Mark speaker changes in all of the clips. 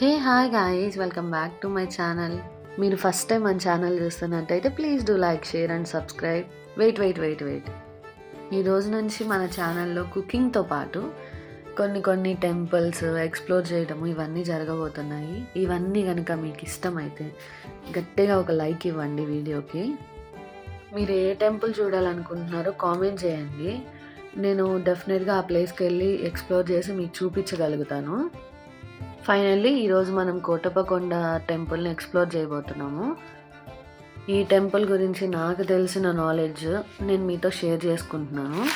Speaker 1: Hey hi guys welcome back to my channel మీరు first time మన channel చూస్తున్నట్టయితే please do like share and subscribe wait wait wait wait ఈ రోజు నుంచి మన ఛానల్లో కుకింగ్తో పాటు కొన్ని కొన్ని టెంపుల్స్ ఎక్స్ప్లోర్ చేయడము ఇవన్నీ జరగబోతున్నాయి. ఇవన్నీ కనుక మీకు ఇష్టమైతే గట్టిగా ఒక లైక్ ఇవ్వండి వీడియోకి. మీరు ఏ టెంపుల్ చూడాలనుకుంటున్నారో కామెంట్ చేయండి. నేను డెఫినెట్గా ఆ ప్లేస్కి వెళ్ళి ఎక్స్ప్లోర్ చేసి మీకు చూపించగలుగుతాను. ఫైనల్లీ ఈరోజు మనం కోటప్పకొండ టెంపుల్ని ఎక్స్ప్లోర్ చేయబోతున్నాము. ఈ టెంపుల్ గురించి నాకు తెలిసిన నాలెడ్జ్ నేను మీతో షేర్ చేసుకుంటున్నాను.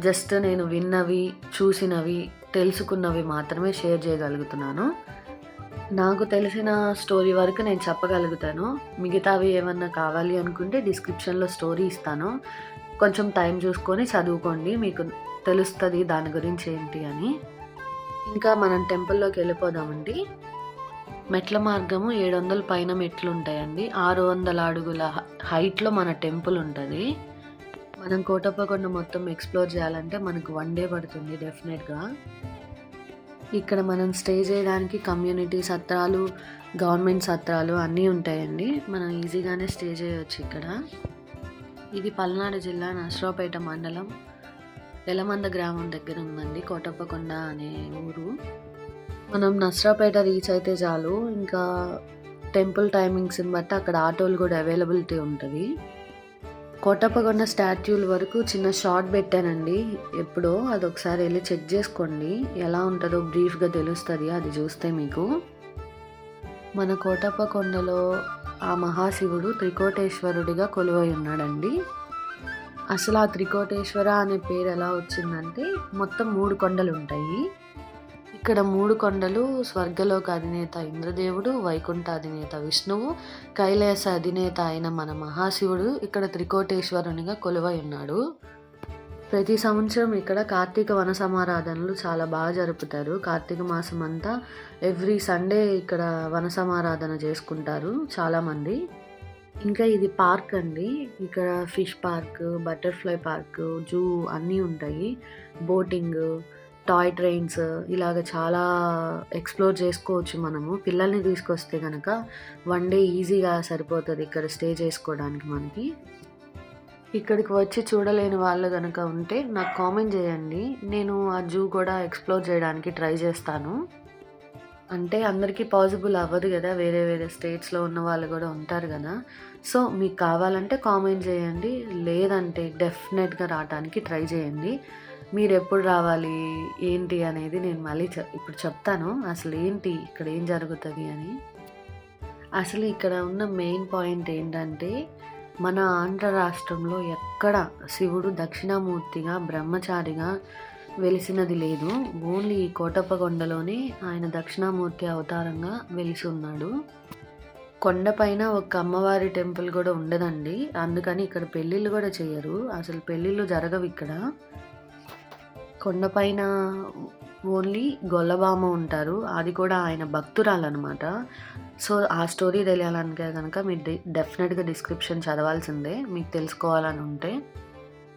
Speaker 1: జస్ట్ నేను విన్నవి చూసినవి తెలుసుకున్నవి మాత్రమే షేర్ చేయగలుగుతున్నాను. నాకు తెలిసిన స్టోరీ వరకు నేను చెప్పగలుగుతాను. మిగతావి ఏమన్నా కావాలి అనుకుంటే డిస్క్రిప్షన్లో స్టోరీ ఇస్తాను. కొంచెం టైం చూసుకొని చదువుకోండి మీకు తెలుస్తుంది దాని గురించి ఏంటి అని. ఇంకా మనం టెంపుల్లోకి వెళ్ళిపోదామండి. మెట్ల మార్గము ఏడు వందల పైన మెట్లు ఉంటాయండి ఆరు వందల అడుగుల హ- హైట్లో మన టెంపుల్ ఉంటుంది. మనం కోటప్పకొండ మొత్తం ఎక్స్ప్లోర్ చేయాలంటే మనకు వన్ డే పడుతుంది డెఫినెట్గా. ఇక్కడ మనం స్టే చేయడానికి కమ్యూనిటీ సత్రాలు గవర్నమెంట్ సత్రాలు అన్నీ ఉంటాయండి. మనం ఈజీగానే స్టే చేయవచ్చు ఇక్కడ. ఇది పల్నాడు జిల్లా నర్సరావుపేట మండలం. ఎలమంద గ్రామం దగ్గర ఉందండి కోటప్పకొండ అనే ఊరు. మనం నస్రాపేట రీచ్ అయితే చాలు. ఇంకా టెంపుల్ టైమింగ్స్ని బట్టి అక్కడ ఆటోలు కూడా అవైలబిలిటీ ఉంటుంది. కోటప్పకొండ స్టాట్యూల వరకు చిన్న షార్ట్ పెట్టానండి. ఎప్పుడో అది ఒకసారి వెళ్ళి చెక్ చేసుకోండి. ఎలా ఉంటుందో బ్రీఫ్గా తెలుస్తుంది అది చూస్తే మీకు. మన కోటప్పకొండలో ఆ మహాశివుడు త్రికోటేశ్వరుడిగా కొలువై ఉన్నాడండి. అసలు ఆ త్రికోటేశ్వర అనే పేరు ఎలా వచ్చిందంటే మొత్తం మూడు కొండలు ఉంటాయి ఇక్కడ మూడు కొండలు స్వర్గలోక అధినేత ఇంద్రదేవుడు వైకుంఠ అధినేత విష్ణువు కైలాస అధినేత అయిన మన మహాశివుడు ఇక్కడ త్రికోటేశ్వరునిగా కొలువై ఉన్నాడు. ప్రతి సంవత్సరం ఇక్కడ కార్తీక వన సమారాధనలు చాలా బాగా జరుపుతారు. కార్తీక మాసం అంతా ఎవ్రీ సండే ఇక్కడ వన సమారాధన చేసుకుంటారు చాలామంది. ఇంకా ఇది పార్క్ అండి. ఇక్కడ fish park butterfly park zoo అన్నీ ఉంటాయి. బోటింగ్ టాయ్ ట్రైన్స్ ఇలాగ చాలా ఎక్స్ప్లోర్ చేసుకోవచ్చు మనము. పిల్లల్ని తీసుకొస్తే కనుక వన్ డే ఈజీగా సరిపోతుంది ఇక్కడ స్టే చేసుకోవడానికి మనకి. ఇక్కడికి వచ్చి చూడలేని వాళ్ళు కనుక ఉంటే నాకు కామెంట్ చేయండి. నేను ఆ జూ కూడా ఎక్స్ప్లోర్ చేయడానికి ట్రై చేస్తాను. అంటే అందరికీ పాసిబుల్ అవ్వదు కదా వేరే వేరే స్టేట్స్లో ఉన్న వాళ్ళు కూడా ఉంటారు కదా. సో మీకు కావాలంటే కామెంట్ చేయండి లేదంటే డెఫినెట్గా రావడానికి ట్రై చేయండి. మీరు ఎప్పుడు రావాలి ఏంటి అనేది నేను మళ్ళీ ఇప్పుడు చెప్తాను అసలు ఏంటి ఇక్కడ ఏం జరుగుతుంది అని. అసలు ఇక్కడ ఉన్న మెయిన్ పాయింట్ ఏంటంటే మన ఆంధ్ర రాష్ట్రంలో ఎక్కడ శివుడు దక్షిణామూర్తిగా బ్రహ్మచారిగా వెలిసినది లేదు. ఓన్లీ ఈ కోటప్పకొండలోనే ఆయన దక్షిణామూర్తి అవతారంగా వెలిసి ఉన్నాడు కొండపైన ఒక అమ్మవారి టెంపుల్ కూడా ఉండదండి. అందుకని ఇక్కడ పెళ్ళిళ్ళు కూడా చేయరు. అసలు పెళ్ళిళ్ళు జరగవు ఇక్కడ. కొండపైన ఓన్లీ గొల్లబామ ఉంటారు. అది కూడా ఆయన భక్తురాలన్నమాట. సో ఆ స్టోరీ తెలియాలనుకే కనుక మీరు డె- డెఫినెట్గా డిస్క్రిప్షన్ చదవాల్సిందే. మీకు తెలుసుకోవాలని ఉంటే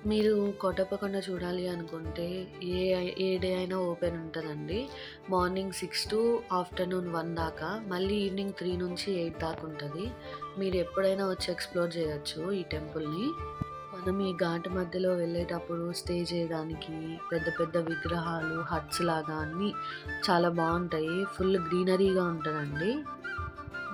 Speaker 1: మీరు కోటప్పకొండ చూడాలి అనుకుంటే ఏ ఏ డే అయినా ఓపెన్ ఉంటుందండి. Morning six to afternoon one దాకా మళ్ళీ ఈవినింగ్ త్రీ నుంచి ఎయిట్ దాకా ఉంటుంది. మీరు ఎప్పుడైనా వచ్చి ఎక్స్ప్లోర్ చేయొచ్చు ఈ టెంపుల్ని. మనం ఈ ఘాట్ మధ్యలో వెళ్ళేటప్పుడు స్టే చేయడానికి పెద్ద పెద్ద విగ్రహాలు హట్స్ లాగా అన్నీ చాలా బాగుంటాయి. ఫుల్ గ్రీనరీగా ఉంటుందండి.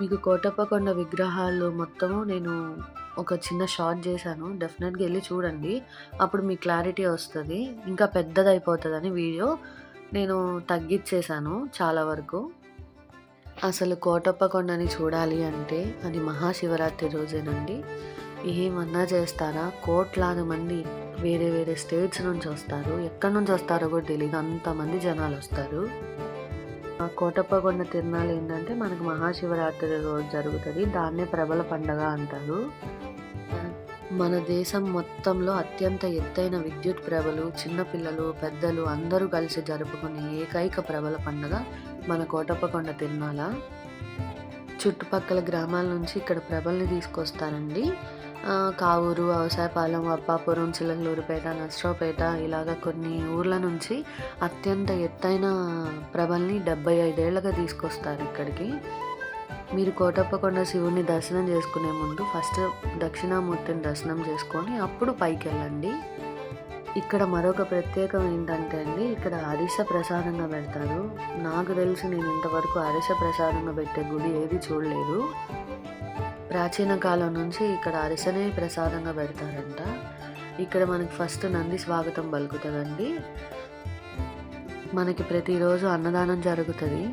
Speaker 1: మీకు కోటప్పకొండ విగ్రహాలు మొత్తము నేను ఒక చిన్న షార్ట్ చేశాను. డెఫినెట్గా వెళ్ళి చూడండి. అప్పుడు మీకు క్లారిటీ వస్తుంది. ఇంకా పెద్దదైపోతుందని వీడియో నేను తగ్గించేశాను చాలా వరకు. అసలు కోటప్పకొండని చూడాలి అంటే అది మహాశివరాత్రి రోజేనండి. ఏమన్నా చేస్తారా? కోట్లాది మంది వేరే వేరే స్టేట్స్ నుంచి వస్తారు. ఎక్కడి నుంచి వస్తారో కూడా తెలియదు అంతమంది జనాలు వస్తారు కోటప్పకొండ తిరునాళ్ళు ఏంటంటే మనకు మహాశివరాత్రి రోజు జరుగుతుంది. దాన్నే ప్రబల పండగ అంటారు. మన దేశం మొత్తంలో అత్యంత ఎత్తైన విద్యుత్ ప్రభలు చిన్నపిల్లలు పెద్దలు అందరూ కలిసి జరుపుకునే ఏకైక ప్రబల పండగ మన కోటప్పకొండ తిరునాళ. చుట్టుపక్కల గ్రామాల నుంచి ఇక్కడ ప్రభల్ని తీసుకొస్తారండి. కావూరు అవసాయపాలెం అప్పాపురం చిలకలూరుపేట నర్సరావుపేట ఇలాగ కొన్ని ఊర్ల నుంచి అత్యంత ఎత్తైన ప్రభల్ని డెబ్బై ఐదేళ్ళుగా తీసుకొస్తారు ఇక్కడికి. మీరు కోటప్పకొండ శివుని దర్శనం చేసుకునే ముందు ఫస్ట్ దక్షిణామూర్తిని దర్శనం చేసుకొని అప్పుడు పైకి వెళ్ళండి ఇక్కడ మరొక ప్రత్యేకం ఏంటంటే అండి ఇక్కడ అరిస ప్రసాదంగా పెడతారు. నాకు తెలిసి నేను ఇంతవరకు అరిస ప్రసాదంగా పెట్టే గుడి ఏది చూడలేదు. ప్రాచీన కాలం నుంచి ఇక్కడ అరిసెనే ప్రసాదంగా పెడతారంట. ఇక్కడ మనకి ఫస్ట్ నంది స్వాగతం పలుకుతుందండి. మనకి ప్రతిరోజు అన్నదానం జరుగుతుంది.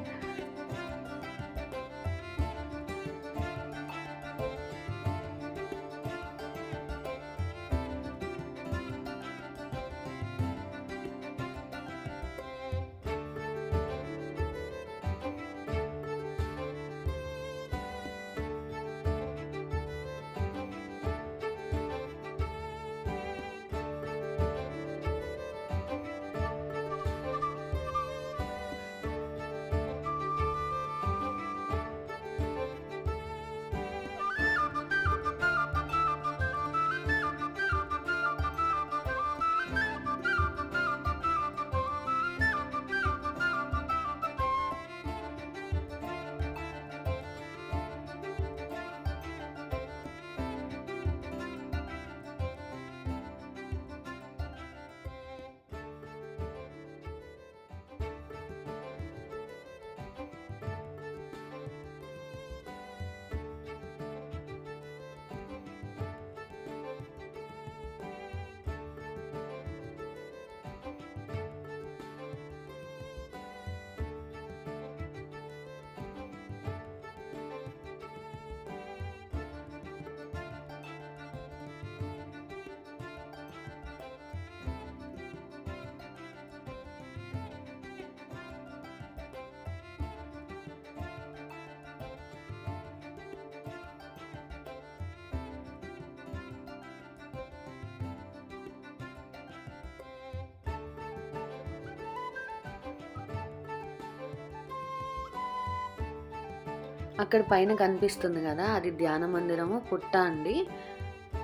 Speaker 1: అక్కడ పైన కనిపిస్తుంది కదా అది ధ్యాన మందిరము పుట్ట అండి.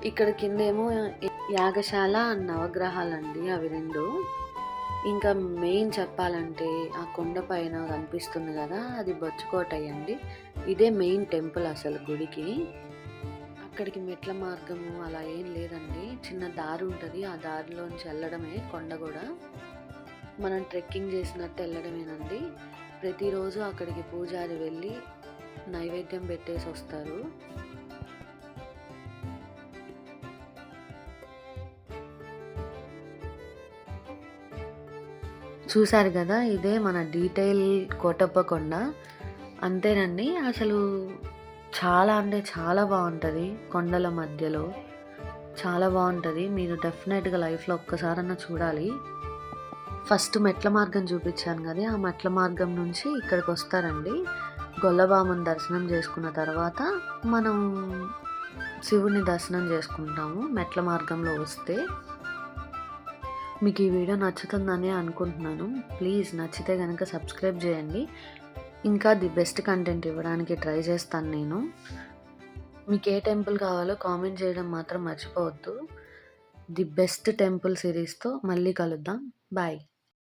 Speaker 1: ఇక్కడ కిందేమో యాగశాల నవగ్రహాలండి అవి రెండు. ఇంకా మెయిన్ చెప్పాలంటే ఆ కొండ పైన కనిపిస్తుంది కదా అది బొచ్చుకోటయ్య అండి ఇదే మెయిన్ టెంపుల్ అసలు గుడికి. అక్కడికి మెట్ల మార్గము అలా ఏం లేదండి. చిన్న దారి ఉంటుంది ఆ దారిలోంచి వెళ్ళడమే కొండ కూడా. మనం ట్రెక్కింగ్ చేసినట్టు వెళ్ళడమేనండి. ప్రతిరోజు అక్కడికి పూజారి వెళ్ళి నైవేద్యం పెట్టేసి వస్తారు. చూశారు కదా ఇదే మన డీటెయిల్ కోటప్ప కొండ అంతేనండి అసలు చాలా అంటే చాలా బాగుంటుంది కొండల మధ్యలో. చాలా బాగుంటుంది మీరు డెఫినెట్గా లైఫ్లో ఒక్కసారన్నా చూడాలి. ఫస్ట్ మెట్ల మార్గం చూపించాను కదా ఆ మెట్ల మార్గం నుంచి ఇక్కడికి వస్తారండి. గొల్లబామని దర్శనం చేసుకున్న తర్వాత మనం శివుని దర్శనం చేసుకుంటాము మెట్ల మార్గంలో వస్తే. మీకు ఈ వీడియో నచ్చుతుందని అనుకుంటున్నాను. ప్లీజ్ నచ్చితే కనుక సబ్స్క్రైబ్ చేయండి. ఇంకా ది బెస్ట్ కంటెంట్ ఇవ్వడానికి ట్రై చేస్తాను నేను. మీకు ఏ టెంపుల్ కావాలో కామెంట్ చేయడం మాత్రం మర్చిపోవద్దు. ది బెస్ట్ టెంపుల్ సిరీస్తో మళ్ళీ కలుద్దాం. బాయ్.